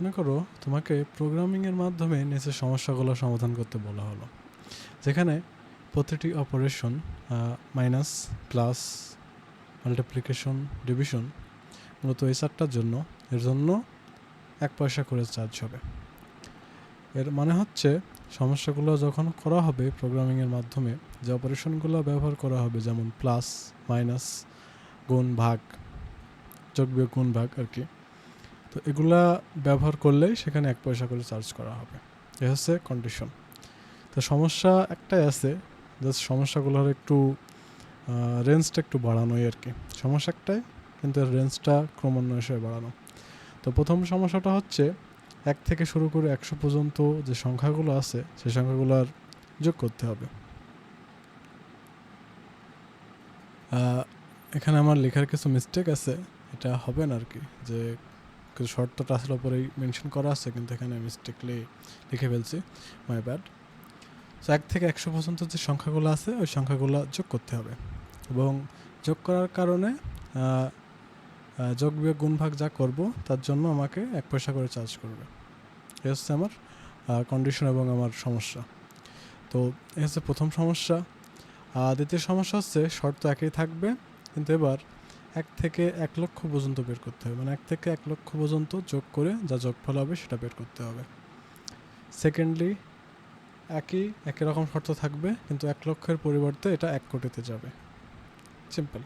মনে করো তোমাকে প্রোগ্রামিংয়ের মাধ্যমে নিচের সমস্যাগুলো সমাধান করতে বলা হলো। যেখানে প্রতিটি operation minus plus multiplication division মূলত এই চারটার জন্য, এর জন্য এক পয়সা করে চার্জ হবে। এর মানে হচ্ছে সমস্যাগুলো যখন করা হবে প্রোগ্রামিংয়ের মাধ্যমে, যে অপারেশনগুলো ব্যবহার করা হবে যেমন প্লাস মাইনাস গুণ, ভাগ, যোগ, বিয়োগ, গুণ, ভাগ আর কি তো এগুলা ব্যবহার করলেই সেখানে এক পয়সা করে চার্জ করা হবে। এ হচ্ছে কন্ডিশন তো সমস্যা একটাই আছে জাস্ট সমস্যাগুলোর একটু রেঞ্জটা একটু বাড়ানোই আর কি। সমস্যা একটাই, কিন্তু এর রেঞ্জটা ক্রমান্বয়ে বাড়ানো। তো প্রথম সমস্যাটা হচ্ছে, এক থেকে শুরু করে একশো পর্যন্ত যে সংখ্যাগুলো আছে, সেই সংখ্যাগুলোর যোগ করতে হবে। এখানে আমার লেখার কিছু মিস্টেক আছে, এটা হবে না আর কি, যে কিছু শর্তটা আসলে পরেই মেনশন করা আছে, কিন্তু এখানে মিস্টেকলি লিখে ফেলছি। মাই ব্যাড সো এক থেকে একশো পর্যন্ত যে সংখ্যাগুলো আছে, ওই সংখ্যাগুলো যোগ করতে হবে। এবং যোগ করার কারণে যোগ বিয়োগ গুণ ভাগ যা করব, তার জন্য আমাকে এক পয়সা করে চার্জ করবে। এ হচ্ছে আমার কন্ডিশন এবং আমার সমস্যা। তো এ হচ্ছে প্রথম সমস্যা। দ্বিতীয় সমস্যা হচ্ছে, শর্ত একই থাকবে, কিন্তু এবার এক থেকে এক লক্ষ পর্যন্ত বের করতে হবে। মানে এক থেকে এক লক্ষ পর্যন্ত যোগ করে যা যোগফল হবে সেটা বের করতে হবে। সেকেন্ডলি একই একই রকম শর্ত থাকবে, কিন্তু এক লক্ষের পরিবর্তে এটা এক কোটিতে যাবে। সিম্পল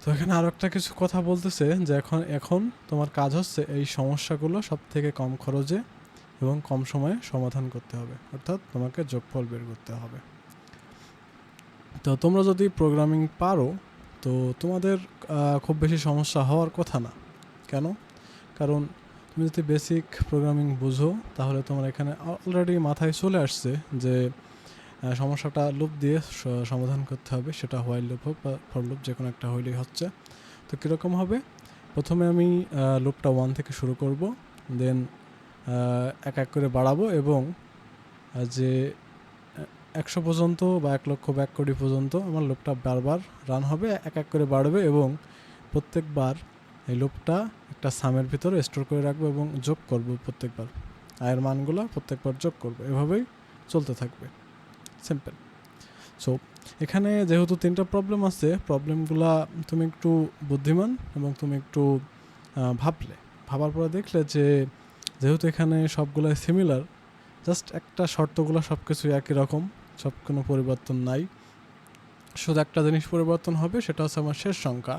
তো এখানে আরও একটা কিছু কথা বলতেছে যে এখন এখন তোমার কাজ হচ্ছে এই সমস্যাগুলো সব থেকে কম খরচে এবং কম সময়ে সমাধান করতে হবে। অর্থাৎ তোমাকে যোগফল বের করতে হবে। তো তোমরা যদি প্রোগ্রামিং পারো তো তোমাদের খুব বেশি সমস্যা হওয়ার কথা না। কেন? কারণ তুমি যদি বেসিক প্রোগ্রামিং বুঝো, তাহলে তোমার এখানে অলরেডি মাথায় চলে আসছে যে সমস্যাটা লুপ দিয়ে সমাধান করতে হবে, সেটা হোয়াইল লুপ হোক বা ফর লুপ যে কোনো একটা হইলেই হচ্ছে। তো কীরকম হবে? প্রথমে আমি লুপটা ওয়ান থেকে শুরু করব দেন এক এক করে বাড়াবো এবং যে একশো পর্যন্ত বা এক লক্ষ বা এক কোটি পর্যন্ত আমার লুপটা বারবার রান হবে, এক এক করে বাড়বে এবং প্রত্যেকবার এই লুপটা একটা সামের ভিতরে স্টোর করে রাখব এবং যোগ করব প্রত্যেকবার। আয়ের মানগুলো প্রত্যেকবার যোগ করব, এভাবেই চলতে থাকবে। সিম্পল সো এখানে যেহেতু তিনটা প্রবলেম আছে প্রবলেমগুলা তুমি একটু বুদ্ধিমান এবং তুমি একটু ভাবলে। ভাবার পরে দেখলে যে, যেহেতু এখানে সবগুলাই সিমিলার জাস্ট একটা শর্তগুলো সব কিছুই একই রকম। সব কোনো পরিবর্তন নাই। শুধু একটা জিনিস পরিবর্তন হবে, সেটা হচ্ছে আমার শেষ সংখ্যা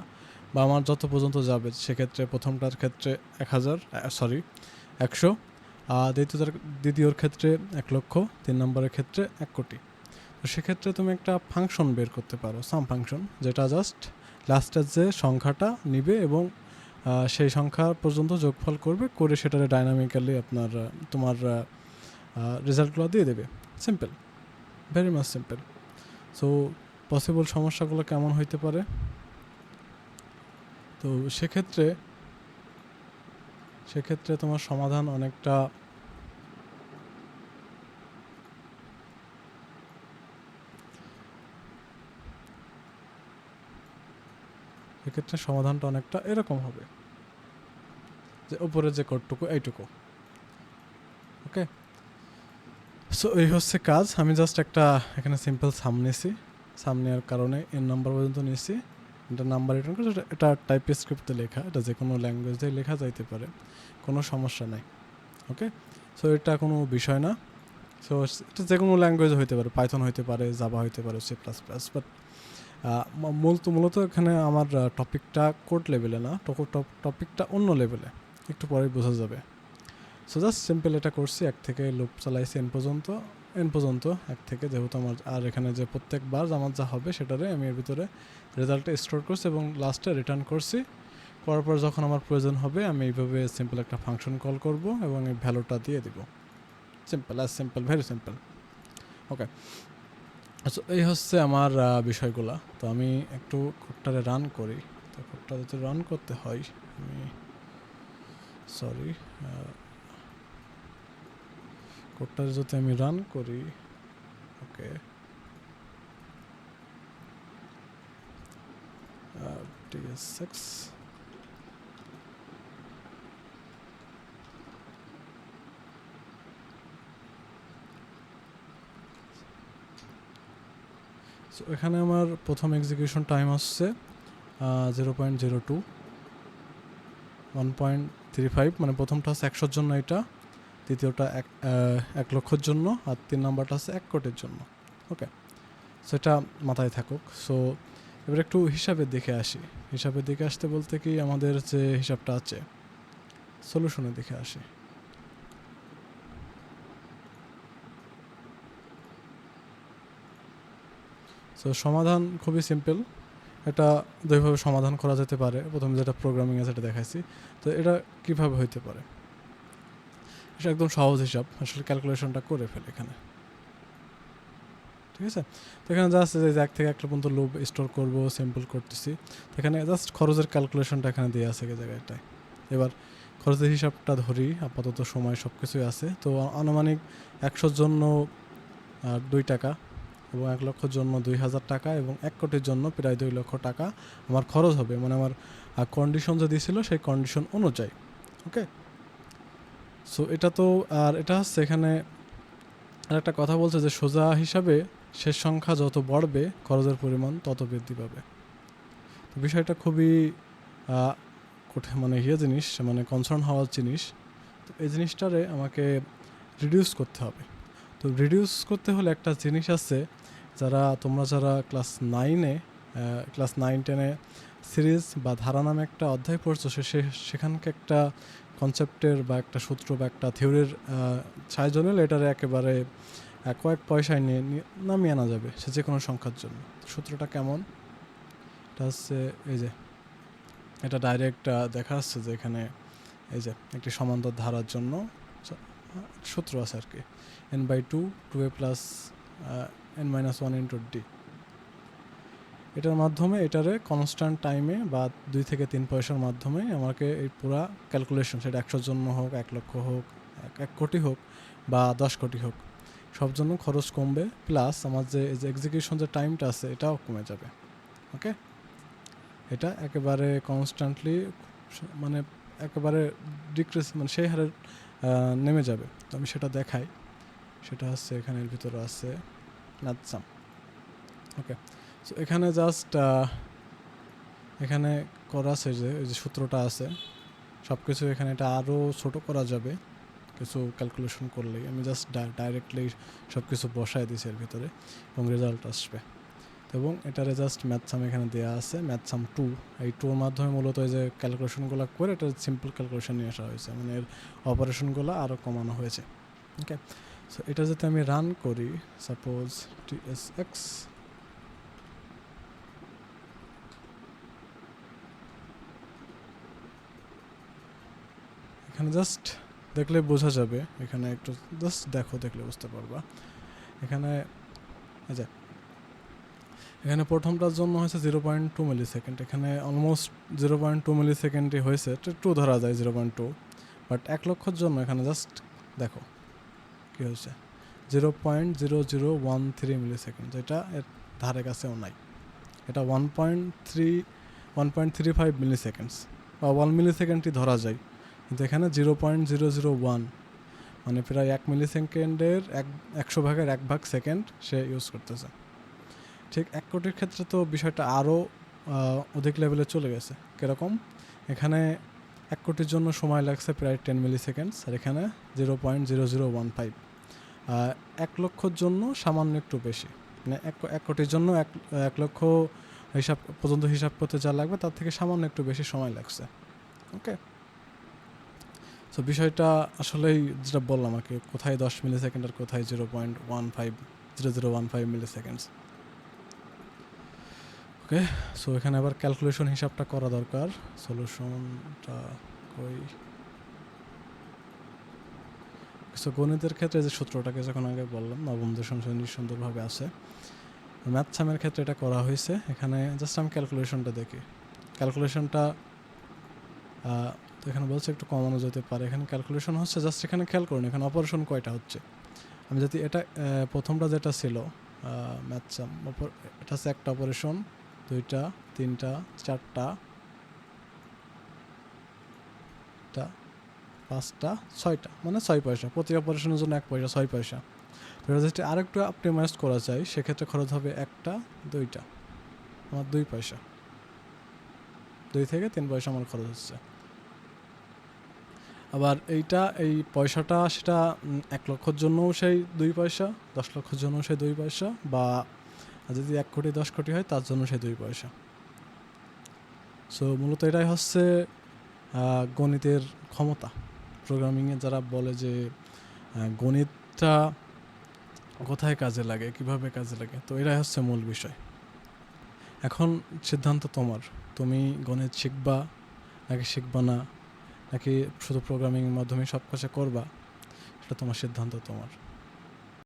বা আমার যত পর্যন্ত যাবে, সেক্ষেত্রে প্রথমটার ক্ষেত্রে এক হাজার সরি একশো, আর দ্বিতীয়টার, দ্বিতীয়র ক্ষেত্রে এক লক্ষ, তিন নম্বরের ক্ষেত্রে এক কোটি। তো সেক্ষেত্রে তুমি একটা ফাংশন বের করতে পারো সাম ফাংশন যেটা জাস্ট লাস্টের যে সংখ্যাটা নিবে এবং সেই সংখ্যা পর্যন্ত যোগফল করবে, করে সেটারে ডাইনামিক্যালি আপনার, তোমার রেজাল্টগুলো দিয়ে দেবে। Simple very much simple so possible সমস্যাগুলো কেমন হইতে পারে? তো সেক্ষেত্রে সেক্ষেত্রে তোমার সমাধান অনেকটা সেক্ষেত্রে সমাধানটা অনেকটা এরকম হবে। যে উপরে যে কোডটুকু এইটুকু। ওকে সো এই হচ্ছে কাজ। আমি জাস্ট একটা, এখানে সিম্পল সাম নিয়েছি। সাম নেওয়ার কারণে এর নাম্বার পর্যন্ত নিয়েছি। এটা নাম্বার রিটার্ন করছে এটা- টাইপ স্ক্রিপ্টে লেখা। এটা যে কোনো ল্যাঙ্গুয়েজ লেখা যাইতে পারে। কোনো সমস্যা নাই। ওকে সো এটা কোনো বিষয় না। সো এটা যে কোনো ল্যাঙ্গুয়েজ হইতে পারে। পাইথন হইতে পারে জাবা হইতে পারে সি প্লাস প্লাস বাট মূলত মূলত এখানে আমার টপিকটা কোড লেভেলে না। টপিকটা অন্য লেভেলে একটু পরে বোঝা যাবে। সো জাস্ট সিম্পল এটা করছি, এক থেকে লুপ চালাইছি এন পর্যন্ত এন পর্যন্ত, এক থেকে যেহেতু আমার, আর এখানে যে প্রত্যেকবার আমার যা হবে সেটারে আমি এর ভিতরে রেজাল্টটা স্টোর করছি এবং লাস্টে রিটার্ন করছি। করার পর যখন আমার প্রয়োজন হবে, আমি এইভাবে সিম্পল একটা ফাংশন কল করব এবং এই ভ্যালুটা দিয়ে দিব। Simple as simple very simple okay আচ্ছা এই হচ্ছে আমার বিষয়গুলা। তো আমি একটু কোডটারে রান করি। তো কোডটা যদি রান করতে হয়, আমি সরি কোডটা যদি আমি রান করি ওকে সো এখানে আমার প্রথম এক্সিকিউশন টাইম আসছে zero point zero two one point three five মানে প্রথমটা হচ্ছে একশোর জন্য এটা। দ্বিতীয়টা এক এক লক্ষর জন্য আর তিন নাম্বারটা হচ্ছে এক কোটির জন্য। ওকে? সো এটা মাথায় থাকুক। সো এবার একটু হিসাবের দিকে আসি। হিসাবের দিকে আসতে বলতে কি আমাদের যে হিসাবটা আছে সলিউশনের দিকে আসি। সো সমাধান খুবই সিম্পল এটা দুইভাবে সমাধান করা যেতে পারে। প্রথমে যেটা প্রোগ্রামিং আছে সেটা দেখাইছি। তো এটা কীভাবে হইতে পারে? এটা একদম সহজ হিসাব। আসলে ক্যালকুলেশনটা করে ফেলে এখানে। ঠিক আছে? তো এখানে জাস্ট যে এক থেকে একটা পর্যন্ত লোভ স্টোর করব সিম্পল করতেছি। তো এখানে জাস্ট খরচের ক্যালকুলেশনটা এখানে দিয়ে আছে এই জায়গাটায়। এবার খরচের হিসাবটা ধরি, আপাতত সময় সব কিছুই আছে। তো আনুমানিক একশোর জন্য দুই টাকা এবং এক লক্ষর জন্য দুই হাজার টাকা এবং এক কোটির জন্য প্রায় দুই লক্ষ টাকা আমার খরচ হবে। মানে আমার কন্ডিশন যে দিয়েছিল সেই কন্ডিশন অনুযায়ী। ওকে সো এটা তো, আর এটা হচ্ছে এখানে আর একটা কথা বলছে যে সোজা হিসাবে শেষ সংখ্যা যত বাড়বে, খরচের পরিমাণ তত বৃদ্ধি পাবে। তো বিষয়টা খুবই কঠিন মানে ইয়ে জিনিস মানে কনসার্ন হওয়ার জিনিস। তো এই জিনিসটারে আমাকে রিডিউস করতে হবে। তো রিডিউস করতে হলে একটা জিনিস আছে, যারা, তোমরা যারা ক্লাস নাইনে ক্লাস নাইন টেনে সিরিজ বা ধারা নামে একটা অধ্যায় পড়ছো সে, সেখানকে একটা কনসেপ্টের বা একটা সূত্র বা একটা থিওরির সাহায্য নিলে এটারে একেবারে কয়েক পয়সায় নিয়ে নামিয়ে আনা যাবে সে যে কোনো সংখ্যার জন্য। সূত্রটা কেমন? এটা হচ্ছে, এই যে, এটা ডাইরেক্ট দেখা যাচ্ছে যে এখানে, এই যে, একটি সমান্তর ধারার জন্য সূত্র আছে আর কি। N by two two A plus N minus one into D এটার মাধ্যমে, এটারে কনস্ট্যান্ট টাইমে বা দুই থেকে তিন পয়সার মাধ্যমে আমাকে এই পুরা ক্যালকুলেশন সেটা একশোর জন্য হোক, এক লক্ষ হোক, এক কোটি হোক বা দশ কোটি হোক, সব জন্য খরচ কমবে। প্লাস আমার যে এক্সিকিউশন যে টাইমটা আছে, এটাও কমে যাবে। ওকে এটা একেবারে কনস্ট্যান্টলি মানে একেবারে ডিক্রিস মানে সেই হারে নেমে যাবে। তো আমি সেটা দেখাই। সেটা হচ্ছে এখানের ভিতরে আছে নাৎসাম ওকে এখানে জাস্ট এখানে করা আছে যে ওই যে সূত্রটা আছে সব কিছু এখানে এটা আরও ছোট করা যাবে, কিছু ক্যালকুলেশন করলেই। আমি জাস্ট ডাইরেক্টলি সব কিছু বসায় দিয়েছি এর ভিতরে, এবং রেজাল্ট আসবে। এবং এটারে জাস্ট ম্যাথসাম এখানে দেওয়া আছে ম্যাথসাম টু এই টুর মাধ্যমে মূলত এই যে ক্যালকুলেশনগুলো করে এটা সিম্পল ক্যালকুলেশন নিয়ে আসা হয়েছে। মানে এর অপারেশনগুলো আরও কমানো হয়েছে। ওকে সো এটা যদি আমি রান করি সাপোজ টি এস এক্স এখানে জাস্ট দেখলে বোঝা যাবে, এখানে একটু জাস্ট দেখো, দেখলে বুঝতে পারবা। এখানে যে, এখানে প্রথমটার জন্য হয়েছে zero point two millisecond এখানে অলমোস্ট জিরো পয়েন্ট টু মিলি সেকেন্ডই হয়েছে টু ধরা যায় জিরো পয়েন্ট টু বাট এক লক্ষর জন্য এখানে জাস্ট দেখো, কী হয়েছে? Zero point zero zero one three millisecond যেটা এর ধারে কাছেও নাই। এটা one point three one point three five milliseconds বা ওয়ান মিলি সেকেন্ডটি ধরা যায়। কিন্তু এখানে zero point zero zero one মানে প্রায় এক মিলি সেকেন্ডের এক, একশো ভাগের এক ভাগ সেকেন্ড সে ইউজ করতেছে। ঠিক এক কোটির ক্ষেত্রে তো বিষয়টা আরও অধিক লেভেলে চলে গেছে। কীরকম? এখানে এক কোটির জন্য সময় লাগছে প্রায় টেন মিলি সেকেন্ডস আর এখানে zero point zero zero one five এক লক্ষর জন্য সামান্য একটু বেশি। মানে এক এক কোটির জন্য এক এক লক্ষ হিসাব, পর্যন্ত হিসাব করতে যা লাগবে, তার থেকে সামান্য একটু বেশি সময় লাগছে। ওকে তো বিষয়টা আসলেই যেটা বললাম আর কি, কোথায় দশ মিলি সেকেন্ড আর কোথায় zero point one five zero zero one five milliseconds okay so এখানে আবার ক্যালকুলেশন হিসাবটা করা দরকার। সলিউশনটা কই? সো গণিতের ক্ষেত্রে যে সূত্রটাকে যখন আগে বললাম, নবম দশম শ্রেণির সুন্দরভাবে আছে ম্যাথ সামের ক্ষেত্রে এটা করা হয়েছে। এখানে জাস্ট আমি ক্যালকুলেশনটা দেখি। ক্যালকুলেশনটা তো এখানে বলছে একটু কমানো যেতে পারে। এখানে ক্যালকুলেশন হচ্ছে জাস্ট এখানে খেয়াল করুন, এখানে অপারেশন কয়টা হচ্ছে? আমি যদি এটা প্রথমটা যেটা ছিল ম্যাথসাম এটা হচ্ছে একটা অপারেশন দুইটা, তিনটা, চারটা পাঁচটা, ছয়টা মানে ছয় পয়সা। প্রতি অপারেশনের জন্য এক পয়সা, ছয় পয়সা। এটা যদি আরেকটু অপটিমাইজ করা যায়, সেক্ষেত্রে খরচ হবে একটা, দুইটা, আমার দুই পয়সা। দুই থেকে তিন পয়সা আমার খরচ হচ্ছে। আবার এইটা, এই পয়সাটা সেটা এক লক্ষর জন্যও সেই দুই পয়সা, দশ লক্ষর জন্য সেই দুই পয়সা বা যদি এক কোটি, দশ কোটি হয় তার জন্য সেই দুই পয়সা। সো মূলত এটাই হচ্ছে গণিতের ক্ষমতা। প্রোগ্রামিংয়ে যারা বলে যে গণিতটা কোথায় কাজে লাগে, কীভাবে কাজে লাগে, তো এটাই হচ্ছে মূল বিষয়। এখন সিদ্ধান্ত তোমার। তুমি গণিত শিখবা নাকি শিখবা না? নাকি শুধু প্রোগ্রামিংয়ের মাধ্যমে সব কাজ করবা? সেটা তোমার সিদ্ধান্ত তোমার।